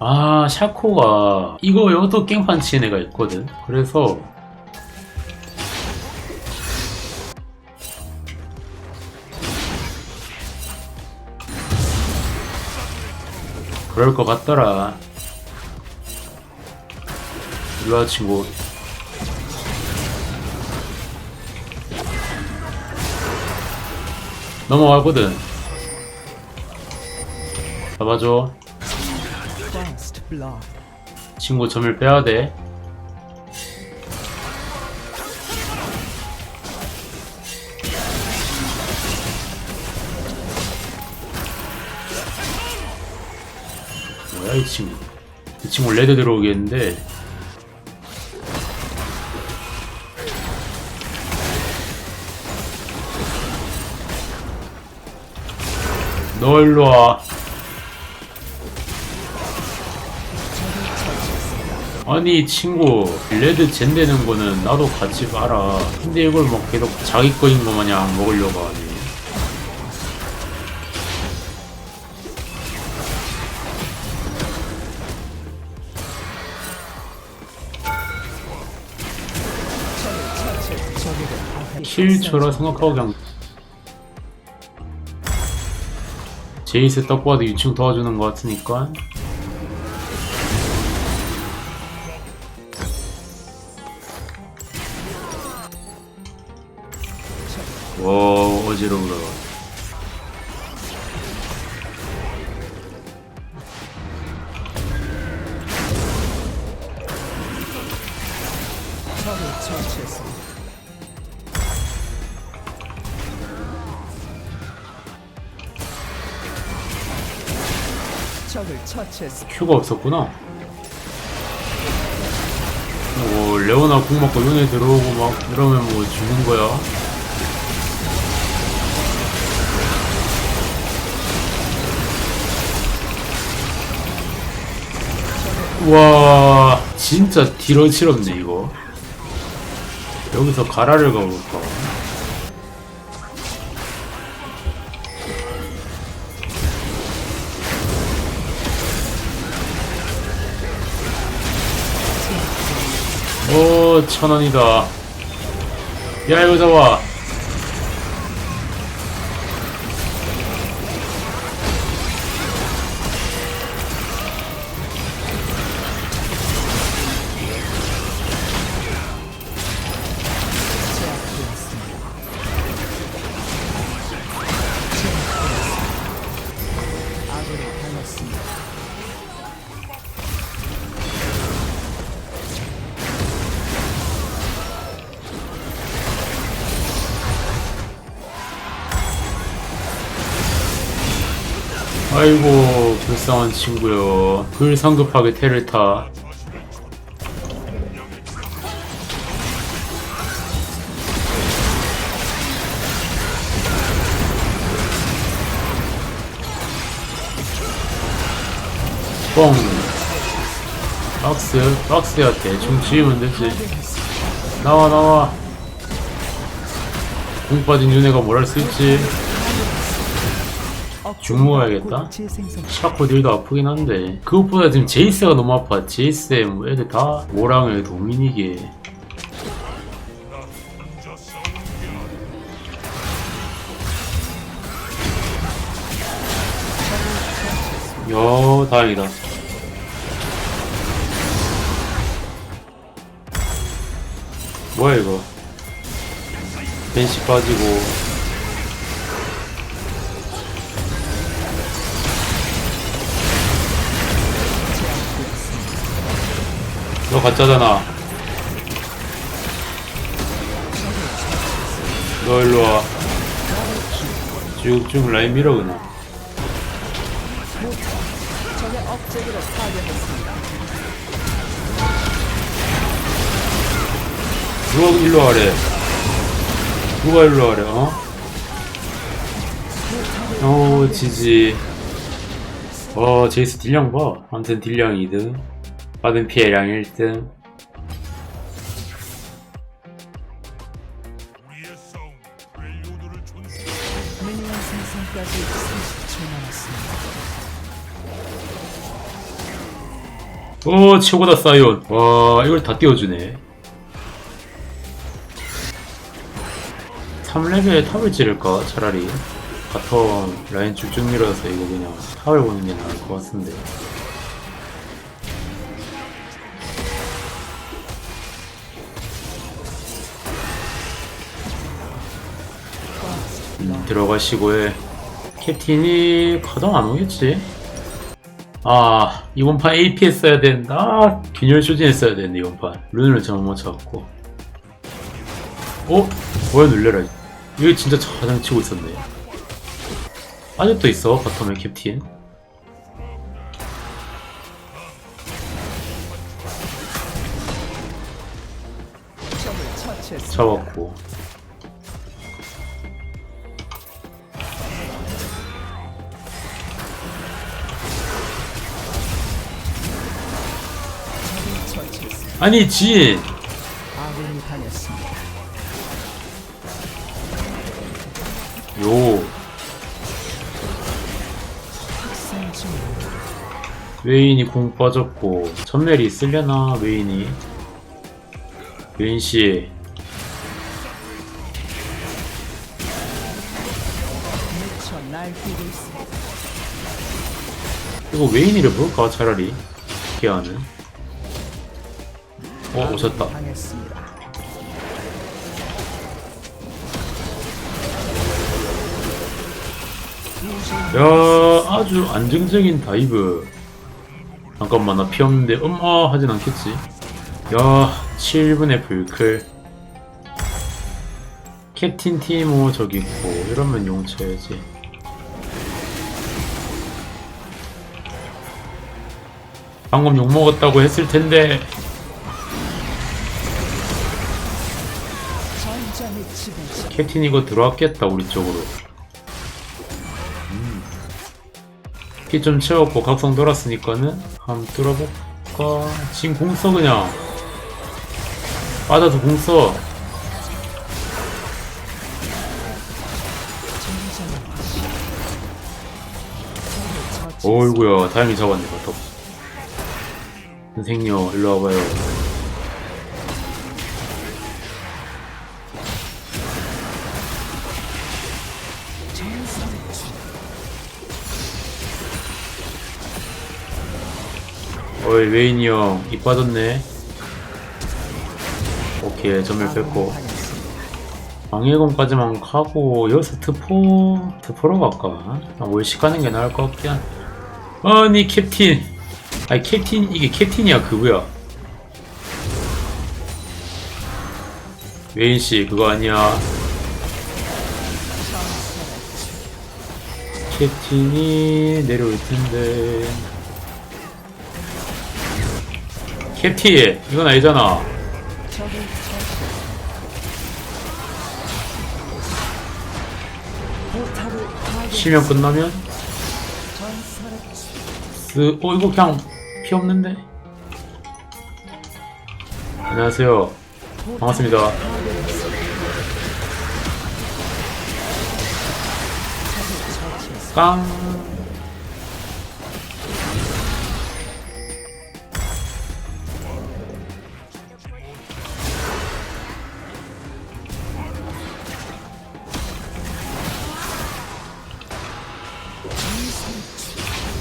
아 샤코가 이거 이것도 깽판 치는 애가 있거든. 그래서 그럴 것 같더라. 일로와 친구. 넘어가거든. 잡아줘 blood. 친구 점을 빼야 돼. 뭐야 이 친구? 이 친구 레드 들어오겠는데. 너 일로 와. 아니 친구 레드 젠 되는 거는 나도 같이 봐라. 근데 이걸 막 계속 자기 거인 거 마냥 먹으려고 하네 킬처라 생각하고 그냥 제이스 딱 봐도 유충 도와주는 거 같으니까 적을. 적을 처치했습니다. 큐가 없었구나 뭐 레오나 궁 맞고 눈에 들어오고 막 이러면 뭐 죽는 거야 와 진짜 딜어치럽네 이거. 여기서 가라를 가볼까? 오 천원이다. 야 이거 잡아 아이고 불쌍한 친구요 글 성급하게 테를 타. 뻥. 박스 박스야 대충 지으면 되지. 나와 나와. 공 빠진 윤회가 뭘 할 수 있지 주무해야겠다. 재생성 샤코 딜도 아프긴 한데. 그것보다 지금 제이스가 너무 아파. 제이스에 뭐 애들 다 모랑의 도미닉에. 야 다행이다. 뭐야 이거? 벤시 빠지고 너 가짜잖아. 너 일로 와. 쭉쭉 라인 밀어 그냥. 누가 일로 와래? 누가 일로 와래? 어? 어 지지. 어 제이스 딜량 봐. 아무튼 딜량 2등. 받은 피해량 1등. 미니언 생성까지 30초 남았습니다. 오 최고다 사이온. 와 이걸 다 띄워주네. 3레벨 탑을 찌를까? 차라리. 바텀 라인 쭉쭉 밀어서 이거 그냥 탑을 보는 게 나을 것 같은데 들어가시고 해 캡틴이 가동 안 오겠지? 아 이번 판 AP 했어야 된다 아, 균열 쇼진 했어야 되는데 이번 판 룬을 잘못 못 찾았고 어? 뭐야 놀래라 이거 진짜 가장 치고 있었네 아직도 있어 바텀에 캡틴. 잡았고 아니 진 아군이 당했습니다. 요. 웨인이 공 빠졌고 전멸이 있으려나 웨인이? 웨인씨. 미쳐 날뛰고. 이거 웨인이를 볼까 차라리. 기아는 어 오셨다. 야 아주 안정적인 다이브. 잠깐만 나 피 없는데 엄마 하진 않겠지. 야 7분의 불클. 캡틴 티모 저기 있고 이러면 용 쳐야지. 방금 욕 먹었다고 했을 텐데 캡틴 이거 들어왔겠다 우리 쪽으로. 피 좀 채웠고 각성 돌았으니까는 한번 뚫어볼까? 지금 공써 그냥. 빠져서 공써. 어이구야 다행히 잡았네 바텀. 선생님 일로 와봐요 어이 웨인이 형입 빠졌네. 오케이 전멸 뺐고. 방해공까지만 가고 여기서 트포 트포로 갈까? 아, 월식 가는 게 나을 것 같긴 한 아니 캡틴. 아니 캡틴 이게 캡틴이야 그거야. 웨인씨 그거 아니야. 캡틴이 내려올 텐데 캡틴 이건 아니잖아 실명 끝나면 스, 어, 이거 그냥 피 없는데? 안녕하세요. 반갑습니다. 깡.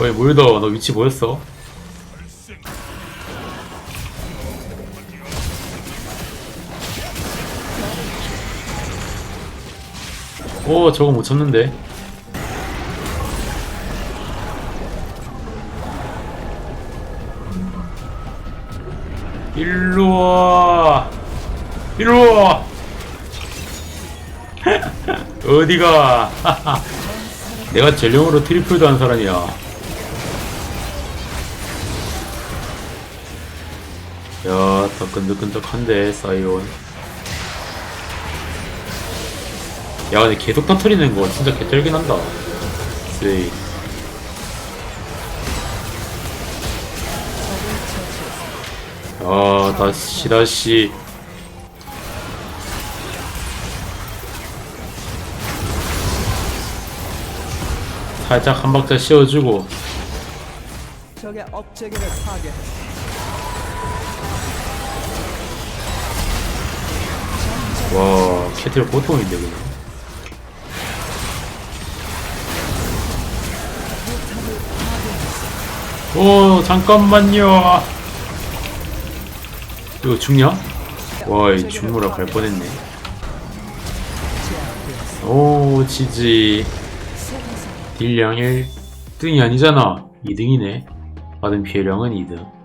어이, 모유더, 너 위치 뭐였어? 오, 저거 못 쳤는데. 일로 와. 일로 와. 어디가? 내가 전령으로 트리플도 한 사람이야. 야, 더 끈적끈적한데, 사이온. 야, 근데 계속 터트리는 거 진짜 개쩔긴 한다. 스웨이. 아, 다시, 다시. 살짝 한 박자 씌워주고 적의 업체계를 파괴 와 캐틀 보통인데 그냥. 오 잠깐만요. 이거 죽냐? 와이 죽무라 갈 뻔했네. 오 지지. 딜량 1등이 아니잖아. 2등이네. 받은 피해량은 2등